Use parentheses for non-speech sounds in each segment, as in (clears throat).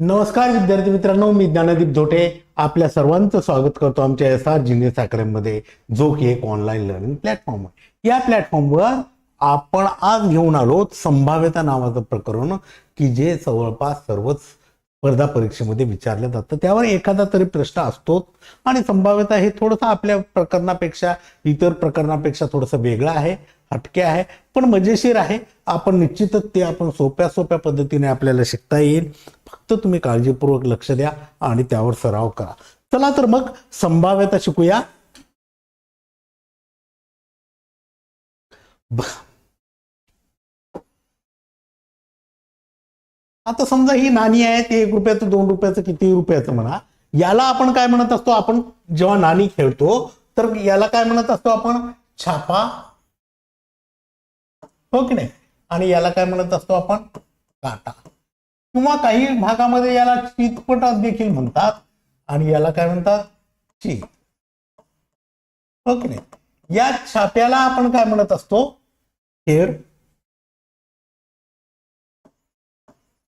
नमस्कार विद्यार्थी मित्रांनो मी ज्ञानदीप धोटे. आपल्या सर्वांचं स्वागत करतो आमच्या एस आर जिनियस अकॅडमीमध्ये जो की एक ऑनलाईन लर्निंग प्लॅटफॉर्म आहे. या प्लॅटफॉर्मवर आपण आज घेऊन आलो संभाव्यता नावाचं प्रकरण की जे जवळपास सर्वच स्पर्धा परीक्षेमध्ये विचारलं जातं त्यावर एखादा तरी प्रश्न असतोच. आणि संभाव्यता हे थोडंसं आपल्या प्रकरणापेक्षा इतर प्रकरणापेक्षा थोडंसं वेगळं आहे हटके आहे पण मजेशीर आहे. आपण निश्चितच ते आपण सोप्या सोप्या पद्धतीने आपल्याला शिकता येईल. तर तुम्ही काळजीपूर्वक लक्ष द्या आणि त्यावर सराव करा. चला तर मग संभाव्यता शिकूया. आता समजा ही नाणी आहे ते एक रुपयाचं दोन रुपयाचं किती रुपयाचं म्हणा. याला आपण काय म्हणत असतो? आपण जेव्हा नाणी खेळतो तर याला काय म्हणत असतो आपण? छापा. हो की नाही? आणि याला काय म्हणत असतो आपण? काटा. किंवा काही भागामध्ये याला चितपटात देखील म्हणतात. आणि याला काय म्हणतात? चित ओके हो या छाप्याला आपण काय म्हणत असतो? हेर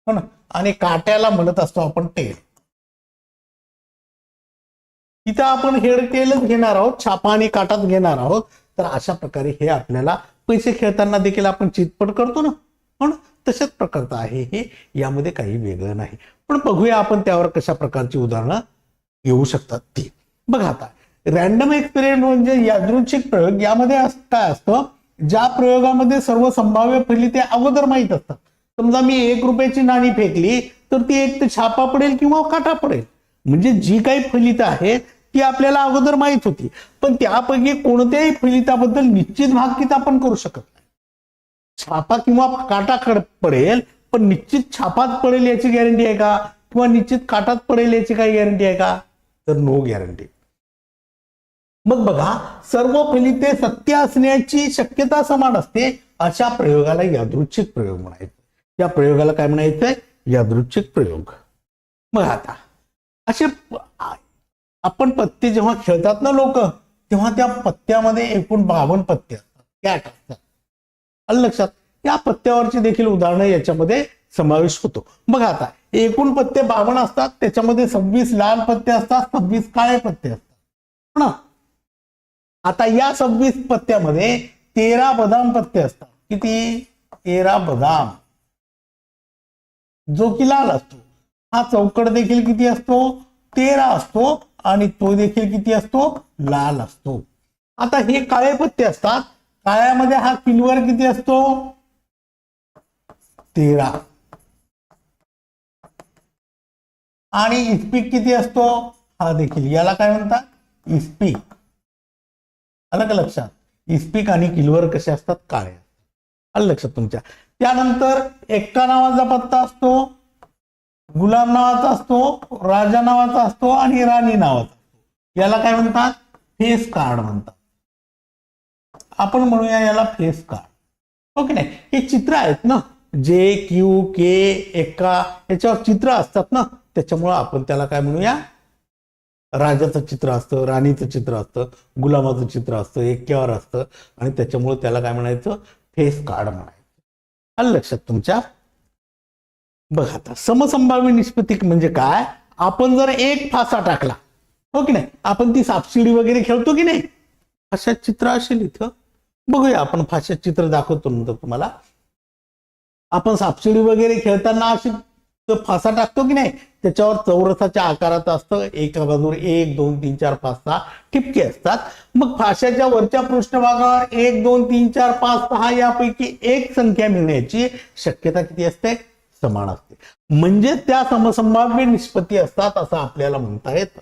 हो ना? आणि काट्याला म्हणत असतो आपण टेल इथं आपण हेड टेलच घेणार आहोत छापा आणि काटाच घेणार आहोत. तर अशा प्रकारे हे आपल्याला पैसे खेळताना देखील आपण चितपट करतो ना? हो ना? तशाच प्रकारचं आहे हे यामध्ये काही वेगळं नाही. पण बघूया आपण त्यावर कशा प्रकारची उदाहरणं येऊ शकतात ती. बघा आता रॅन्डम एक्सपेरिमेंट म्हणजे यादृच्छिक प्रयोग यामध्ये काय असतं? ज्या प्रयोगामध्ये सर्व संभाव्य फलिते अगोदर माहीत असतात. समजा मी एक रुपयाची नाणी फेकली तर ती एक तर छापा पडेल किंवा काटा पडेल. म्हणजे जी काही फलित आहेत ती आपल्याला अगोदर माहीत होती. पण त्यापैकी कोणत्याही फलिताबद्दल निश्चित भाकीत आपण करू शकत छापा किंवा काटा खड पडेल पण निश्चित छापात पडेल याची गॅरंटी आहे का? किंवा निश्चित काटात पडेल याची काही गॅरंटी आहे का? तर नो गॅरंटी मग बघा सर्व फलिते सत्य असण्याची शक्यता समान असते अशा प्रयोगाला यादृच्छिक प्रयोग म्हणायचं. या प्रयोगाला काय म्हणायचंय? यादृच्छिक प्रयोग. मग आता असे आपण पत्ते जेव्हा खेळतात ना लोक तेव्हा त्या पत्त्यामध्ये एकूण बावन्न पत्ते असतात. कॅट असतात आलं लक्षात? या पत्त्यावरची देखील उदाहरणं याच्यामध्ये समावेश होतो. बघा आता एकूण पत्ते बावन्न असतात त्याच्यामध्ये सव्वीस लाल पत्ते असतात सव्वीस काळे पत्ते असतात. हो ना? आता या सव्वीस पत्त्यामध्ये तेरा बदाम पत्ते असतात. किती? तेरा बदाम. जो की लाल असतो. हा चौकड देखील किती असतो? तेरा असतो आणि तो देखील किती असतो? लाल असतो. आता हे काळे पत्ते असतात काळ्यामध्ये हा किल्वर किती असतो? तेरा. आणि इस्पीक किती असतो? हा देखील याला काय म्हणतात? इस्पीक. आलं का लक्षात? इस्पीक आणि किलवर कसे असतात? काळे आलं लक्षात तुमच्या. त्यानंतर एक्का नावाचा पत्ता असतो गुलाम नावाचा असतो राजा नावाचा असतो आणि राणी नावाचा असतो. याला काय म्हणतात? फेस कार्ड म्हणतात. आपण म्हणूया याला फेस कार्ड ओके नाही? हे चित्र आहेत ना? जे क्यू के एका याच्यावर चित्र असतात ना? त्याच्यामुळं आपण त्याला काय म्हणूया? राजाचं चित्र असतं राणीचं चित्र असतं गुलामाचं चित्र असतं एक्यावर असतं. आणि त्याच्यामुळे त्याला काय म्हणायचं? फेस कार्ड म्हणायचं. आलं लक्षात तुमच्या? बघा आता समसंभाव्य निष्पत्ती म्हणजे काय? आपण जर एक फासा टाकला हो की नाही? आपण ती सापशिडी वगैरे खेळतो की नाही? अशा चित्र असेल इथं. बघूया आपण फाशात चित्र दाखवतो नंतर तुम्हाला. आपण सापशिडी वगैरे खेळताना अशी फासा टाकतो की नाही? त्याच्यावर चौरसाच्या आकारात असतं एका बाजूवर एक दोन तीन चार पाच सहा ठिपके असतात. मग फाशाच्या वरच्या पृष्ठभागावर एक दोन तीन चार पाच सहा यापैकी एक संख्या मिळण्याची शक्यता किती असते? समान असते. म्हणजे त्या समसंभाव्य निष्पत्ती असतात असं आपल्याला म्हणता येतं.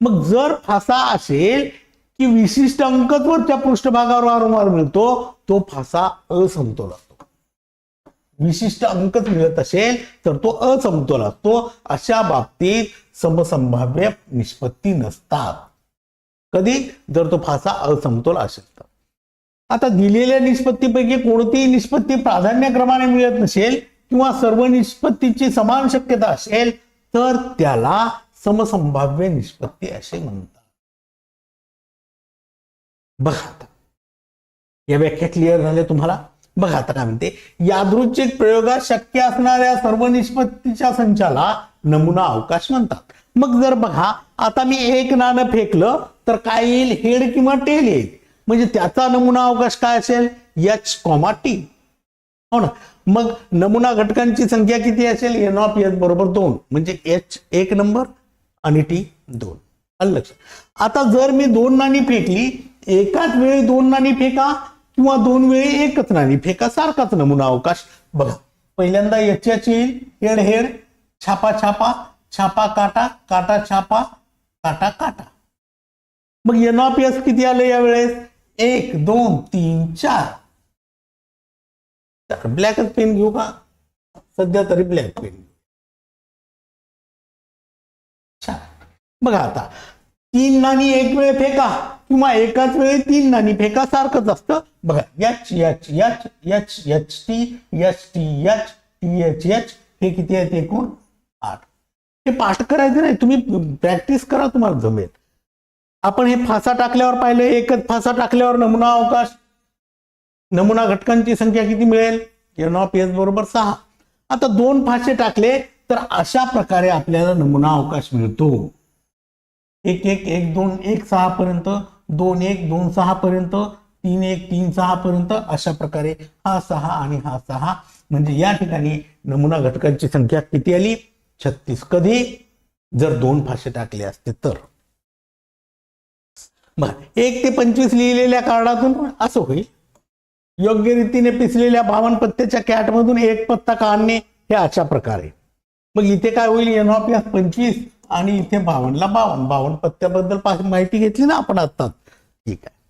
मग जर फासा असेल की विशिष्ट अंकत्वर त्या पृष्ठभागावर वारंवार मिळतो तो फासा असमतोल असतो. विशिष्ट अंकच मिळत असेल तर तो असमतोल असतो. अशा बाबतीत समसंभाव्य निष्पत्ती नसतात. कधी? जर तो फासा असमतोल असेल तर. आता दिलेल्या निष्पत्तीपैकी कोणतीही निष्पत्ती प्राधान्यक्रमाने मिळत नसेल किंवा सर्व निष्पत्तीची समान शक्यता असेल तर त्याला समसंभाव्य निष्पत्ती असे म्हणतात. बघा आता. या व्याख्या क्लिअर झाल्या तुम्हाला? बघा आता काय म्हणते. यादृच्छिक प्रयोगात शक्य असणाऱ्या सर्व निष्पत्तीच्या संचाला नमुना अवकाश म्हणतात. मग जर बघा आता मी एक नाणं फेकलं तर काय येईल? हेड किंवा टेल येईल. म्हणजे त्याचा नमुना अवकाश काय असेल? एच कॉमा टी हो ना? मग नमुना घटकांची संख्या किती असेल? एन ऑफ एच बरोबर दोन. म्हणजे एच एक नंबर आणि टी दोन. आलं लक्षात. आता जर मी दोन नाणी फेकली एकाच वेळी दोन नाणी फेका किंवा दोन वेळी एकच नाणी फेका सारखाच नमुना अवकाश बघा. पहिल्यांदा एच येईल हेड हेड छापा छापा छापा काटा काटा छापा काटा काटा. मग एन ऑफ एस किती आले यावेळेस? एक दोन तीन चार. ब्लॅकच पेन घेऊ का? सध्या तरी ब्लॅक पेन छान बघा आता. तीन नाणी एक वेळ फेका. किंवा एकाच वेळी तीन नाणी फेका सारखंच असतं. बघा H H H H H T H T H T H H हे किती आहेत एकूण? आठ. हे पाठ करायचं नाही तुम्ही प्रॅक्टिस करा तुम्हाला जमेल. आपण हे फासा टाकल्यावर पाहिलं एकच फासा टाकल्यावर नमुना अवकाश. नमुना घटकांची संख्या किती मिळेल? एन ऑफ एस बरोबर सहा. आता दोन फासे टाकले तर अशा प्रकारे आपल्याला नमुना अवकाश मिळतो. एक एक एक दोन एक सहा पर्यंत दोन एक दोन सहा पर्यंत तीन एक तीन सहा पर्यंत अशा प्रकारे हा सहा आणि हा सहा. म्हणजे या ठिकाणी नमुना घटकांची संख्या किती आली? छत्तीस. कधी? जर दोन फाशे टाकले असते तर. बर एक ते पंचवीस लिहिलेल्या कार्डातून असं होईल. योग्य रीतीने पिसलेल्या बावन पत्त्याच्या कॅटमधून एक पत्ता काढणे हे अशा प्रकारे. मग इथे काय होईल? एन ऑफ एस पंचवीस आणि इथे बावनला बावन. बावन पत्त्याबद्दल माहिती घेतली ना आपण आता ठीक आहे.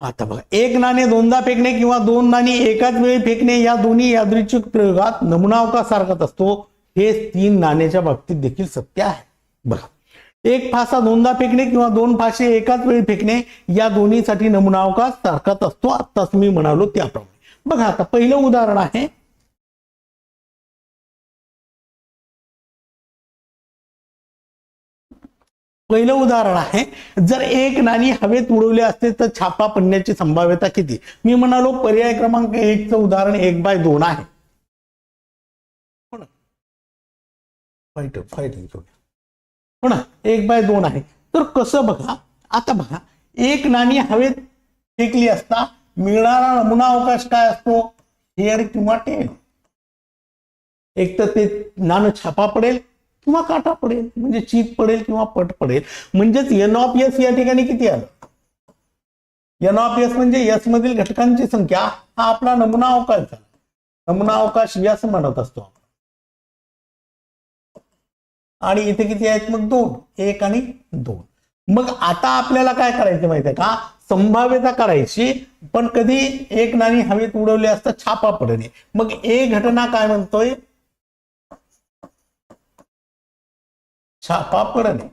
आता बघा एक नाणे दोनदा फेकणे किंवा दोन नाणी एकाच वेळी फेकणे या दोन्ही यादृच्छिक प्रयोगात नमुना अवकाश सारखाच असतो. हे तीन नाण्याच्या बाबतीत देखील सत्य आहे. बघा एक फासा दोनदा फेकणे किंवा दोन फासे एकाच वेळी फेकणे या दोन्हीसाठी नमुना अवकाश सारखाच असतो. आत्ताच मी म्हणालो त्याप्रमाणे. बघा आता पहिलं उदाहरण आहे. पहिलं उदाहरण आहे जर एक नाणी हवेत उडवले असते तर छापा पडण्याची संभाव्यता किती? मी म्हणालो पर्याय क्रमांक एकचं उदाहरण एक बाय दोन आहे. हो, हो ना? एक बाय दोन आहे. तर कसं बघा आता बघा एक नाणी हवेत फेकली असता मिळणारा नमुना अवकाश काय असतो? हेअर किंवा टेन. एक तर ते नाणं छापा पडेल किंवा काटा पडेल म्हणजे चीक पडेल किंवा पट पडेल. म्हणजेच एन ऑफ एस या ठिकाणी किती आलं? एन ऑफ एस म्हणजे एस मधील घटकांची संख्या. हा आपला नमुना अवकाश झाला. नमुना अवकाश यस म्हणत असतो आणि इथे किती आहेत? मग दोन. एक आणि दोन. मग आता आपल्याला काय करायचं माहितीये का? संभाव्यता करायची पण कधी एक नाणी हवेत उडवली असता छापा पडणे. मग ए घटना काय म्हणतोय? छापा पडणे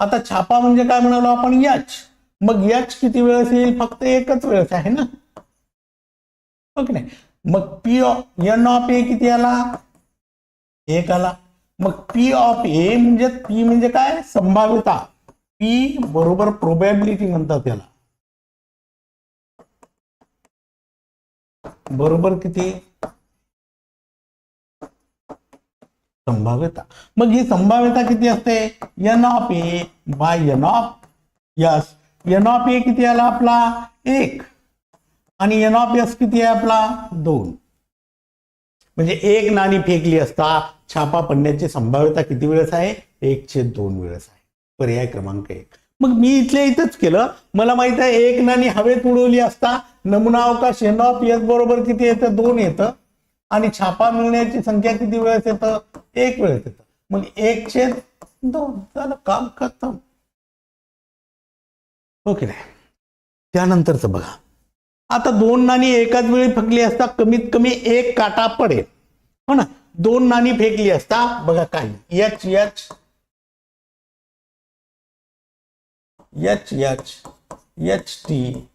आता छापा म्हणजे काय म्हणालो आपण? याच. मग याच किती वेळेस येईल? फक्त एकच वेळेस आहे ना? हो ओके नाही? मग पी एन ऑफ ए किती आला? एक आला. मग पी ऑफ ए म्हणजे पी म्हणजे काय? संभाव्यता. पी बरोबर प्रोबॅबिलिटी म्हणतात त्याला बरोबर किती? संभाव्यता. मग ही संभाव्यता किती असते? N of A by N of S N of A किती आला आपला? एक. आणि एन ऑफ एस किती आहे आपला? दोन. म्हणजे एक नाणी फेकली असता छापा पडण्याची संभाव्यता किती वेळेस आहे? एक छेद दोन वेळेस आहे. पर्याय क्रमांक एक. मग मी इथल्या इथंच केलं. मला माहीत आहे एक नाणी हवेत उडवली असता नमुना अवकाश एन ऑफ एस बरोबर किती येतं? दोन येतं. आणि छापा मिळण्याची संख्या किती वेळेस येतं? एक वेळेस येतं. मग एक छेद दोन झालं काम खतम. हो ओके नाही? त्यानंतरच बघा. आता दोन नाणी एकाच वेळी फेकली असता कमीत कमी एक काटा पडेल. हो ना? दोन नाणी फेकली असता बघा काय? H H. H H. H T.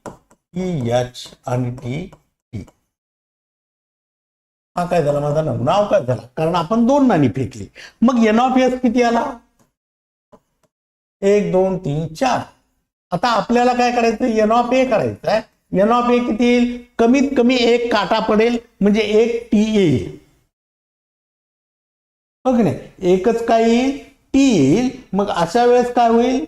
E H आणि टी. हा काय झाला माझा नमुना अवकाश झाला? कारण आपण दोन नाणी फेकली. मग एन ऑफ एस किती आला? एक दोन तीन चार. आता आपल्याला काय करायचं एन ऑफ ए करायचं आहे एन ऑफ ए किती येईल? कमीत कमी एक काटा पडेल म्हणजे एक टी येईल. बघ नाही? एकच काय येईल? टी येईल. मग अशा वेळेस काय होईल?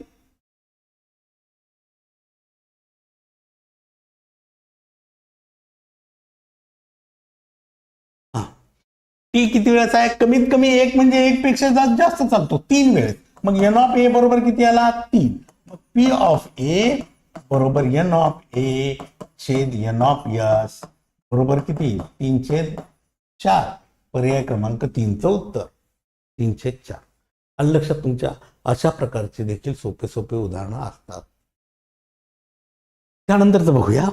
टी किती वेळेचा आहे? कमीत कमी एक म्हणजे एक पेक्षा जास्त जास्त चालतो. तीन वेळेस. मग एन ऑफ ए बरोबर किती आला? तीन. मग पी ऑफ ए बरोबर एन ऑफ ए छेद एन ऑफ यस बरोबर किती? तीन छेद चार. पर्याय क्रमांक तीनचं उत्तर. तीन छेद चार. आलं लक्षात तुमच्या अशा प्रकारचे देखील सोपे सोपे उदाहरणं असतात. त्यानंतरच बघूया.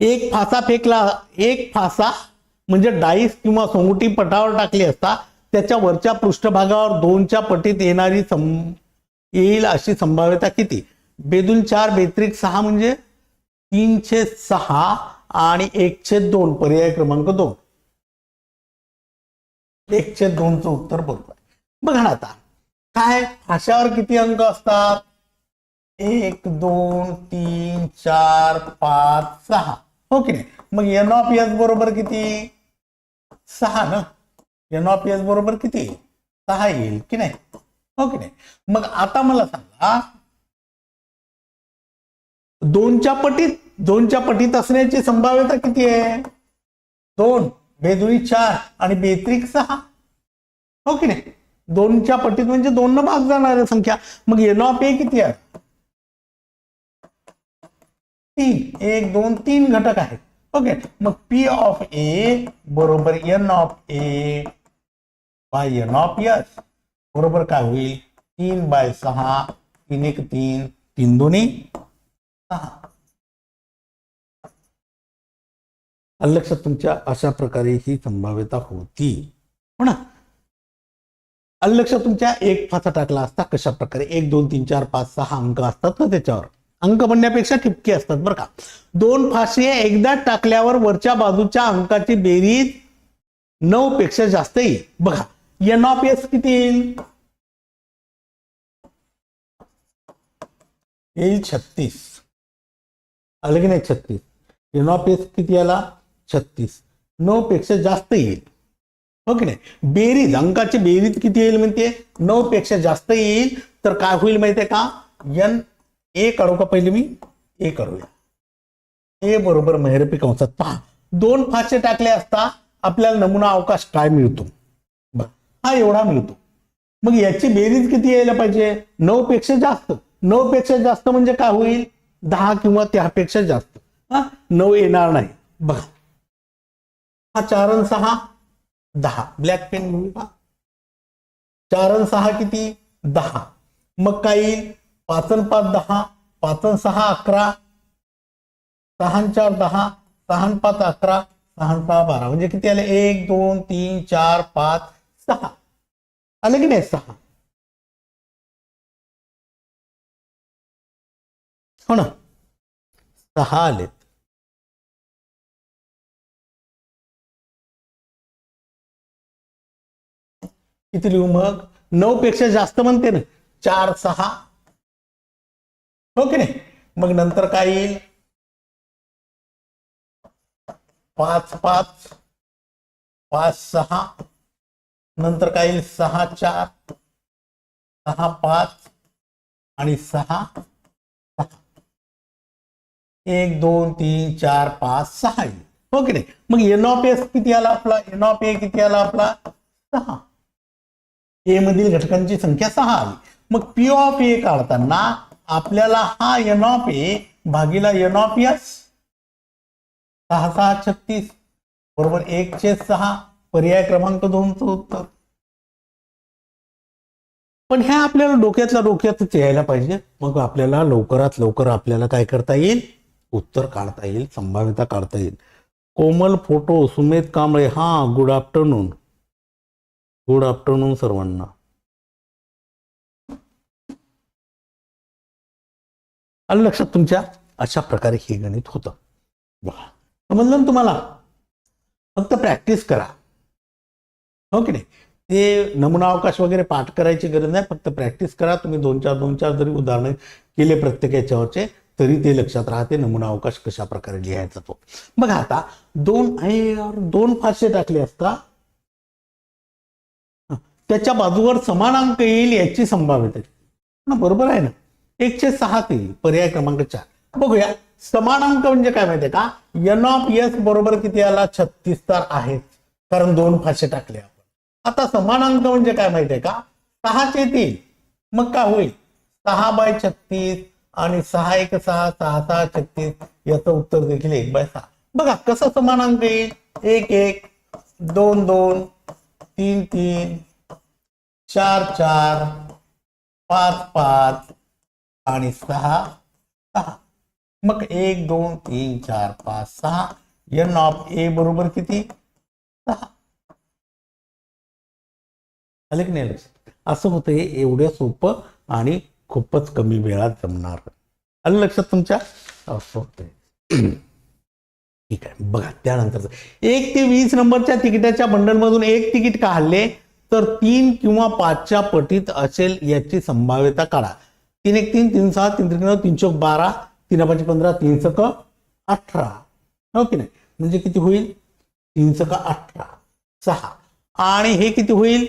एक फासा फेकला एक फासा म्हणजे डाईस किंवा सोंगुटी पटावर टाकली असता त्याच्या वरच्या पृष्ठभागावर दोनच्या पटीत येणारी सं येईल अशी संभाव्यता किती? बेदून चार बेत्रिक सहा म्हणजे तीनशे सहा आणि एकशे दोन पर्याय क्रमांक दोन. एकशे दोनचं उत्तर बरोबर. बघा ना आता काय? फाशावर किती अंक असतात? एक दोन तीन चार पाच सहा. हो ओके नाही? मग एन ऑफ एस बरोबर किती? सहा ना? एन ऑफ एस बरोबर किती? सहा येईल की नाही? हो की नाही? मग आता मला सांगा दोनच्या पटीत दोनच्या पटीत असण्याची संभाव्यता किती आहे? दोन बेदुई चार आणि बेत्रिक सहा. हो की नाही? दोनच्या पटीत म्हणजे दोन न भाग जाणाऱ्या संख्या. मग एन ऑफ ए किती आहे? तीन. एक दोन तीन घटक आहेत. ओके मग पी ऑफ ए बरोबर N of A by N of S बरोबर काय होईल? तीन बाय सहा तीन एक तीन तीन दोन्ही सहा. लक्षात तुमच्या अशा प्रकारे ही संभाव्यता होती. हो ना? लक्षात तुमच्या एक फासा टाकला असता कशा प्रकारे एक दोन तीन चार पाच सहा अंक असतात ना त्याच्यावर. अंक म्हणण्यापेक्षा ठिपके असतात बरं का. दोन फाशी एकदा टाकल्यावर वरच्या बाजूच्या अंकाची बेरीज नऊ पेक्षा जास्त येईल. बघा एन ऑफ एस किती येईल? येईल छत्तीस. आलं की नाही छत्तीस? एन ऑफ एस किती आला? छत्तीस. नऊ पेक्षा जास्त येईल. हो की नाही? बेरीज अंकाची बेरीज किती येईल म्हणते? नऊ पेक्षा जास्त येईल. तर काय होईल माहितीये का? एन ए काढू का पहिले मी? ए करूया. ए बरोबर मेहरपी कंसात पहा दोन फासे टाकले असता आपल्याला नमुना अवकाश काय मिळतो? हा एवढा मिळतो. मग याची बेरीज किती यायला पाहिजे? नऊ पेक्षा जास्त. नऊ पेक्षा जास्त म्हणजे काय होईल? दहा किंवा त्यापेक्षा जास्त. हा नऊ येणार नाही. बघा. हा चार अन सहा दहा. ब्लॅक पेन घेऊन पहा. चार अन सहा किती? दहा. मग काय येईल? पाचन पाच दहा पाचन सहा अकरा सहा चार दहा सहा पाच अकरा सहा सहा बारा. म्हणजे किती आले? एक दोन तीन चार पाच सहा. आले की नाही सहा? हो ना? सहा आलेत. किती लिहू मग? नऊ पेक्षा जास्त म्हणते ना. चार सहा हो की नाही? मग नंतर काय येईल? पाच पाच पाच सहा. नंतर काय येईल? सहा चार सहा पाच आणि सहा एक दोन तीन चार पाच सहा येईल. हो की नाही? मग एन ऑफ एस किती आला आपला? एन ऑफ ए किती आला आपला? सहा. ए मधील घटकांची संख्या सहा आली. मग पी ऑफ ए काढताना आपल्याला हा एन ऑफ ए भागीला एन ऑफ एस सहा सहा छत्तीस. बरोबर एक चे सहा. पर्याय क्रमांक दोनचं उत्तर. पण ह्या आपल्याला डोक्यातल्या डोक्यातच यायला पाहिजे. मग आपल्याला लवकरात लवकर आपल्याला काय करता येईल? उत्तर काढता येईल संभाव्यता काढता येईल. कोमल फोटो सुमेध कांबळे. हा गुड आफ्टरनून गुड आफ्टरनून सर्वांना. आलं लक्षात तुमच्या? अशा प्रकारे हे गणित होतं. बघा समजलं ना तुम्हाला फक्त प्रॅक्टिस करा. हो की नाही? ते नमुना अवकाश वगैरे पाठ करायची गरज नाही फक्त प्रॅक्टिस करा. तुम्ही दोन चार दोन चार जरी उदाहरणं केले प्रत्येक याच्यावरचे तरी ते लक्षात राहते नमुना अवकाश कशा प्रकारे लिहायचा तो. बघा आता दोन आहे दोन फारसे टाकले असता त्याच्या बाजूवर समान अंक येईल याची संभाव्यता ना बरोबर आहे ना? एकशे सहा ते पर्याय क्रमांक चार. बघूया समान अंक म्हणजे काय माहितीये का? एन ऑफ एस बरोबर किती आला? छत्तीस तर आहेत कारण दोन फाशे टाकले आपण. आता समान अंक म्हणजे काय माहितीये का? सहाचे तीन. मग काय होईल? सहा बाय छत्तीस आणि सहा एक सहा सहा सहा छत्तीस याचं उत्तर देखील एक बाय सहा. बघा कसं समानांक येईल? एक एक दोन दोन तीन तीन चार चार पाच पाच आणि सहा सहा. मग एक दोन तीन चार पाच सहा. एन ऑफ ए बरोबर किती? सहा. आले की नाही असं होतं हे एवढं सोपं आणि खूपच कमी वेळात जमणार. आलं लक्षात तुमच्या? असं होतंय. (clears throat) ठीक आहे बघा त्यानंतर. एक ते वीस नंबरच्या तिकिटाच्या बंडलमधून एक तिकीट काढले तर तीन किंवा पाचच्या पटीत असेल याची संभाव्यता काढा. तीन एक तीन तीन सहा तीन त्रिक नऊ तीन चौक बारा तीन पाच पंधरा तीन सक अठरा. हो की नाही? म्हणजे किती होईल? तीन सक अठरा. सहा. आणि हे किती होईल?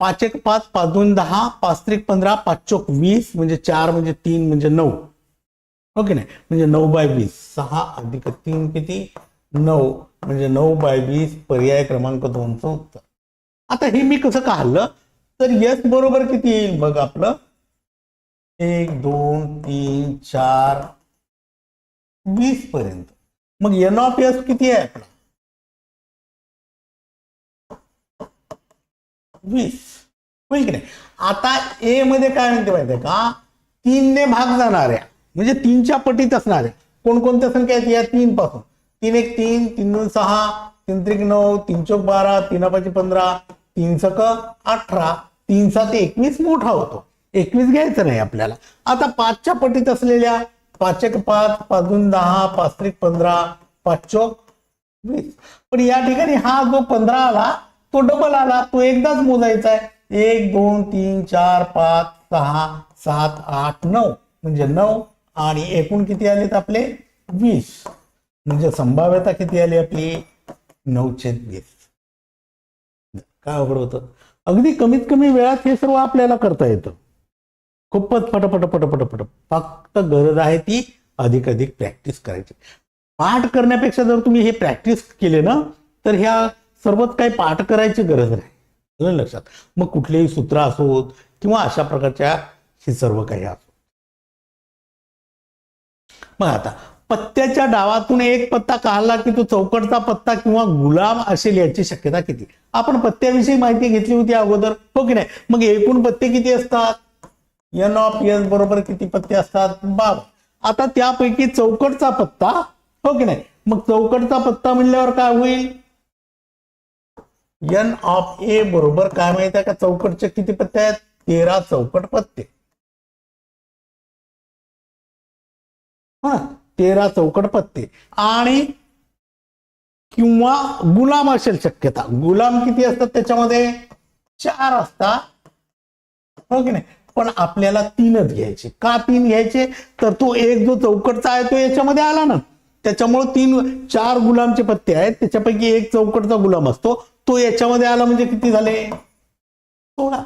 पाच एक पाच पाच दोन दहा पाच त्रिक पंधरा पाच चौक वीस म्हणजे चार म्हणजे तीन म्हणजे नऊ. हो की नाही? म्हणजे नऊ बाय वीस. सहा अधिक तीन किती? नऊ. म्हणजे नऊ बाय वीस पर्याय क्रमांक दोनचं उत्तर. आता हे मी कसं काढलं? तर यस बरोबर किती येईल? बघ आपलं. एक दोन तीन चार वीस पर्यंत. मग एन ऑफ एस किती आहे आपला? वीस. होईल की नाही? आता ए मध्ये काय म्हणते माहितीये का? तीनने भाग जाणाऱ्या म्हणजे तीनच्या पटीत असणाऱ्या कोणकोणत्या संख्या आहेत? या तीन पासून तीन एक तीन तीन दोन सहा तीन त्रिक नऊ तीन चौक बारा तीन पाच पंधरा तीन सक अठरा तीन सात एकवीस मोठा होतो. एकवीस घ्यायचं नाही आपल्याला. आता पाचच्या पटीत असलेल्या पाच एक पाच पाच दोन दहा पाच त्रिक पंधरा पाच चौक वीस. पण या ठिकाणी हा जो पंधरा आला तो डबल आला तो एकदाच मोजायचा आहे एक दोन तीन चार पाच सहा सात आठ नऊ. म्हणजे नऊ आणि एकूण किती आलेत आपले? वीस. म्हणजे संभाव्यता किती आली आपली? नऊशे वीस. काय अवघड होतं. अगदी कमीत कमी वेळात हे सर्व आपल्याला करता येतं. खूपच पटपट पटपट पट फक्त गरज आहे ती अधिक अधिक प्रॅक्टिस करायची. पाठ करण्यापेक्षा जर तुम्ही हे प्रॅक्टिस केले ना तर ह्या सर्वच काही पाठ करायची गरज नाही. आलं लक्षात? मग कुठलेही सूत्र असोत किंवा अशा प्रकारच्या हे सर्व काही असो मग आता पत्त्याच्या डावातून एक पत्ता काढला की तो चौकटचा पत्ता किंवा गुलाम असेल याची शक्यता किती? आपण पत्त्याविषयी माहिती घेतली होती अगोदर हो की नाही? मग एकूण पत्ते किती असतात? एन ऑफ एस बरोबर किती पत्ते असतात? बाब आता त्यापैकी चौकटचा पत्ता हो की नाही? मग चौकटचा पत्ता म्हणल्यावर काय होईल? एन ऑफ ए बरोबर काय माहीत आहे का? चौकटचे किती पत्ते आहेत? तेरा चौकट पत्ते. हा तेरा चौकट पत्ते. आणि किंवा गुलाम असेल शक्यता. गुलाम किती असतात त्याच्यामध्ये? चार असतात. हो की नाही? पण आपल्याला तीनच घ्यायचे. का तीन घ्यायचे? तर तो एक जो चौकटचा आहे तो याच्यामध्ये आला ना. त्याच्यामुळे तीन चार गुलामचे पत्ते आहेत. त्याच्यापैकी एक चौकटचा गुलाम असतो. तो याच्यामध्ये आला म्हणजे किती झाले? सोळा.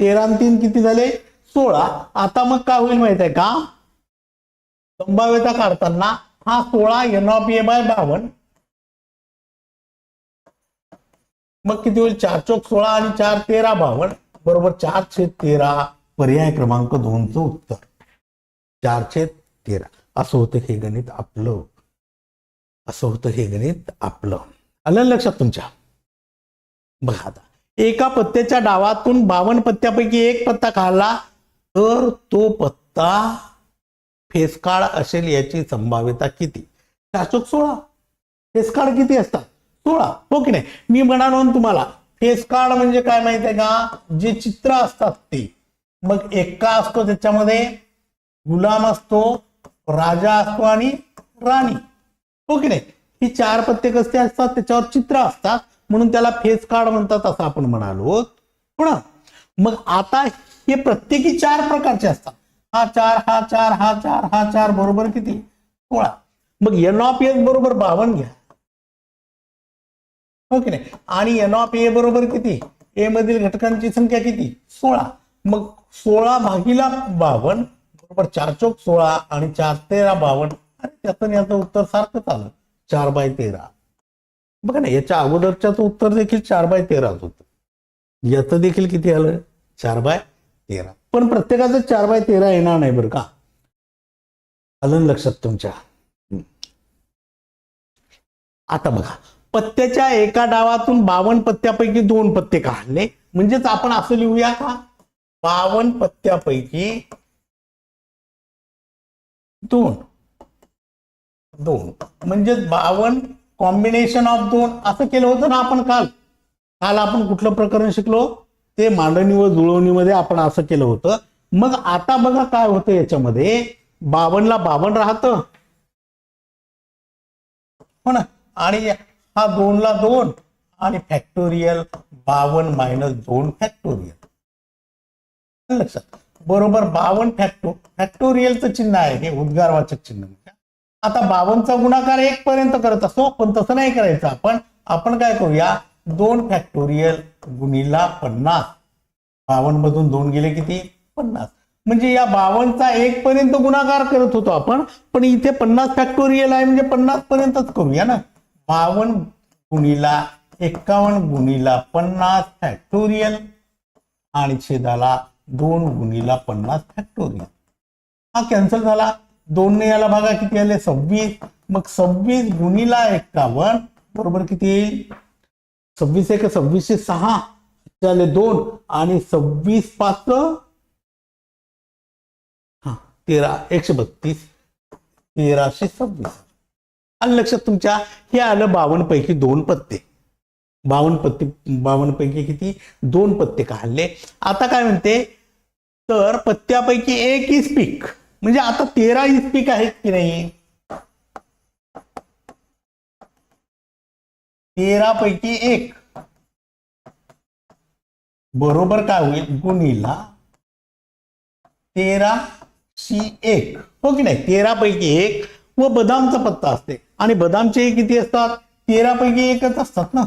तेरा आणि तीन किती झाले? सोळा. आता मग काय होईल माहीत आहे का? संभाव्यता काढताना हा सोळा एन ऑफ ए बाय बावन मग किती होईल? चार चौक सोळा आणि चार तेरा बावन बरोबर चारशे तेरा पर्याय क्रमांक दोनचं उत्तर. चारशे तेरा. असं होतं हे गणित आपलं. असं होतं हे गणित आपलं. आलं लक्षात तुमच्या? बघा आता. एका पत्त्याच्या डावातून बावन पत्त्यापैकी एक पत्ता खाल्ला तर तो पत्ता फेसकाळ असेल याची संभाव्यता किती? शासक सोळा. फेसकाळ किती असतात? सोळा. हो की नाही? मी म्हणालो तुम्हाला फेस कार्ड म्हणजे काय माहितीये आहे का? जे चित्र असतात ते. मग एक्का असतो त्याच्यामध्ये गुलाम असतो राजा असतो आणि राणी. हो की नाही? ही चार पत्ते कसे असतात त्याच्यावर चित्र असतात. म्हणून त्याला फेस कार्ड म्हणतात असं आपण म्हणालो. पुन्हा. मग आता हे प्रत्येकी चार प्रकारचे असतात. हा चार हा चार हा चार हा चार बरोबर किती? सोळा. मग एन ऑफ एस बरोबर बावन्न घ्या. हो की नाही? आणि एन ऑफ ए बरोबर किती? ए मधील घटकांची संख्या किती? सोळा. मग सोळा भागीला बावन्न बरोबर चार चौक सोळा आणि चार तेरा बावन्न. आणि त्याचं याचं उत्तर सारखंच आलं चार बाय तेरा. बघा ना याच्या अगोदरच्याच उत्तर देखील चार बाय तेराच होतं. याचं देखील किती आलं? चार बाय तेरा. पण प्रत्येकाचं चार बाय तेरा येणार नाही बरं का? आलं लक्षात तुमच्या. आता बघा. पत्त्याच्या एका डावातून बावन्न पत्त्यापैकी दोन पत्ते काढले. म्हणजेच आपण असं लिहूया का? बावन्न पत्त्यापैकी दोन. दोन. म्हणजेच बावन्न कॉम्बिनेशन ऑफ दोन. असं केलं होतं ना आपण काल? काल आपण कुठलं प्रकरण शिकलो? ते मांडणी व जुळवणीमध्ये आपण असं केलं होतं. मग आता बघा काय होतं याच्यामध्ये. बावनला बावन राहतं. हो ना? आणि हा दोनला दोन आणि फॅक्टोरियल बावन मायनस दोन फॅक्टोरियल लक्षात. बरोबर बावन फॅक्टो फॅक्टोरियलचं चिन्ह आहे हे उद्गारवाचक चिन्ह. म्हणजे. आता बावनचा गुणाकार एक पर्यंत करत असतो पण तसं नाही करायचं आपण. आपण काय करूया? दोन फॅक्टोरियल गुणीला पन्नास. बावन मधून दोन गेले किती? पन्नास. म्हणजे या बावनचा एक पर्यंत गुणाकार करत होतो आपण पण इथे पन्नास फॅक्टोरियल आहे म्हणजे पन्नास पर्यंतच करूया ना. बावन्न गुणीला एक्कावन्न गुणीला पन्नास फॅक्टोरियल आणि छेदाला दोन गुणीला पन्नास फॅक्टोरियल हा कॅन्सल झाला. दोनने याला बघा किती आले? सव्वीस. मग सव्वीस गुणीला एक्कावन्न बरोबर किती येईल? सव्वीस एक सव्वीसशे सहा झाले दोन. आणि सव्वीस पाच हा तेरा. एकशे बत्तीस. तेराशे सव्वीस. आलं लक्षात तुमच्या हे आलं बावन्न पैकी दोन पत्ते. बावन्न पत्ते बावन्न पैकी किती? दोन पत्ते काढले. आता काय म्हणते? तर पत्त्यापैकी एक इस्पीक म्हणजे आता तेरा इस्पीक आहेत की नाही? तेरा पैकी एक. बरोबर काय होईल? गुणीला तेरा शी एक. हो की नाही? तेरा पैकी एक व बदामचा पत्ता असते. आणि बदामचे किती असतात? तेरा पैकी एकच असतात ना?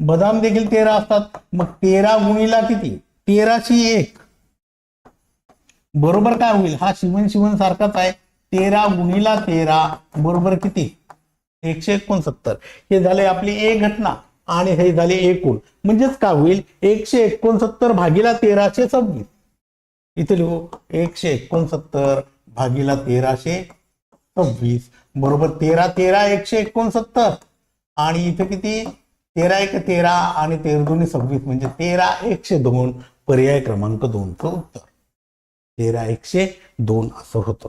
बदाम देखील तेरा असतात. मग तेरा गुणीला किती? तेराशी एक. बरोबर काय होईल? हा शिवन शिवन सारखाच आहे. तेरा गुणीला तेरा बरोबर किती? एकशे एकोणसत्तर. हे झाले आपली एक घटना आणि हे झाले एकूण. म्हणजेच काय होईल? एकशे एकोणसत्तर भागीला तेराशे सव्वीस. इथे लिहू. एकशे एकोणसत्तर भागीला तेराशे सव्वीस. बरोबर तेरा तेरा एकशे एकोणसत्तर. आणि इथे किती? तेरा एक तेरा आणि तेरा दोन्ही सव्वीस म्हणजे तेरा एकशे दोन पर्याय क्रमांक दोनचं उत्तर. तेरा एकशे दोन असं होतं.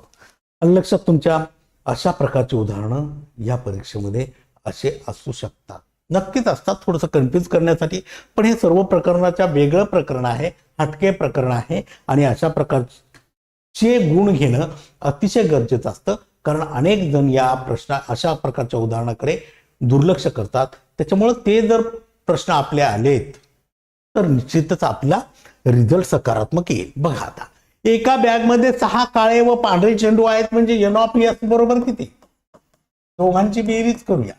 आलं लक्षात तुमच्या अशा प्रकारची उदाहरणं या परीक्षेमध्ये असे असू शकतात. नक्कीच असतात थोडंसं कन्फ्यूज करण्यासाठी पण हे सर्व प्रकरणाच्या वेगळं प्रकरण आहे हटके प्रकरण आहे आणि अशा प्रकारचे गुण घेणं अतिशय गरजेचं असतं. कारण अनेक जण या प्रश्न अशा प्रकारच्या उदाहरणाकडे दुर्लक्ष करतात. त्याच्यामुळं ते जर प्रश्न आपले आलेत तर निश्चितच आपला रिझल्ट सकारात्मक येईल. बघा आता एका बॅगमध्ये सहा काळे व पांढरे चेंडू आहेत म्हणजे एन ऑफ एस बरोबर किती? दोघांची बेरीज करूया.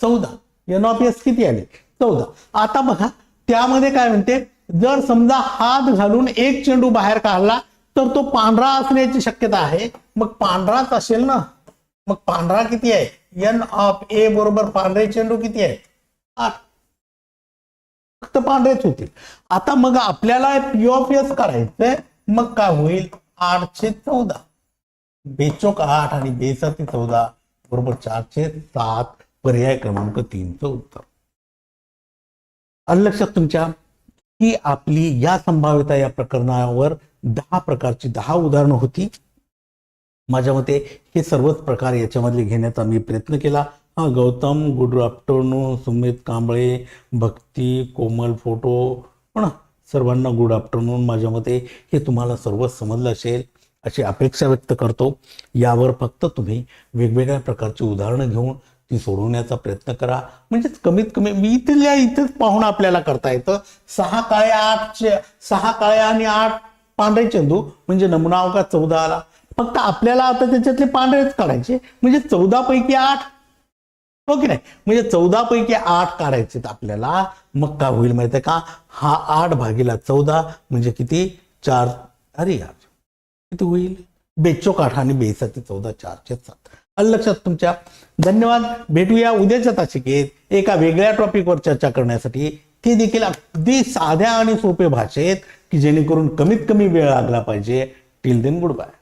चौदा. एन ऑफ एस किती आले? चौदा. आता बघा त्यामध्ये काय म्हणते? जर समजा हात घालून एक चेंडू बाहेर काढला तर तो पांढरा असण्याची शक्यता आहे. मग पांढराच असेल ना मग पांढरा किती आहे? एन ऑफ ए बरोबर पांढरे चेंडू किती आहे? आठ. फक्त पांढरेच होतील आता मग आपल्याला पी ऑफ एस करायचंय. मग काय होईल? आठशे चौदा. बेचोक आठ आणि बेसाती चौदा बरोबर चारशे सात. पर्याय क्रमांक तीनचं उत्तर. आलं लक्षात तुमच्या ही आपली या संभाव्यता या प्रकरणावर दहा प्रकारची दहा उदाहरणं होती. माझ्या मते हे सर्वच प्रकार याच्यामधले घेण्याचा मी प्रयत्न केला. हा Gautam good afternoon Sumit Kamble Bhakti Komal photo पण सर्वांना गुड आफ्टरनून माझ्या मते हे तुम्हाला सर्वच समजलं असेल अशी अपेक्षा व्यक्त करतो. यावर फक्त तुम्ही वेगवेगळ्या प्रकारची उदाहरणं घेऊन ती सोडवण्याचा प्रयत्न करा. म्हणजेच कमीत कमी मी इथल्या इथेच पाहून आपल्याला करता येतं. सहा काळ्या आठ चे- सहा काळ्या आणि आठ पांढरे चेंडू म्हणजे नमुना अवघा चौदा आला. फक्त आपल्याला आता त्याच्यातले पांढरेच काढायचे. म्हणजे चौदा पैकी आठ. हो की नाही? म्हणजे चौदा पैकी आठ काढायचे आपल्याला. मग काय होईल माहिती आहे का? हा आठ भागीला चौदा म्हणजे किती? चार. अरे यार. किती होईल? बेचोक आठ आणि बेसाठी चौदा चारशे सात. लक्षात तुमच्या? धन्यवाद. भेटूया उद्याच्या तासिकेत एका वेगळ्या टॉपिकवर चर्चा करण्यासाठी. ते देखील अगदी साध्या आणि सोपे भाषेत. की जेणेकरून कमीत कमी वेळ लागला पाहिजे. Till then good bye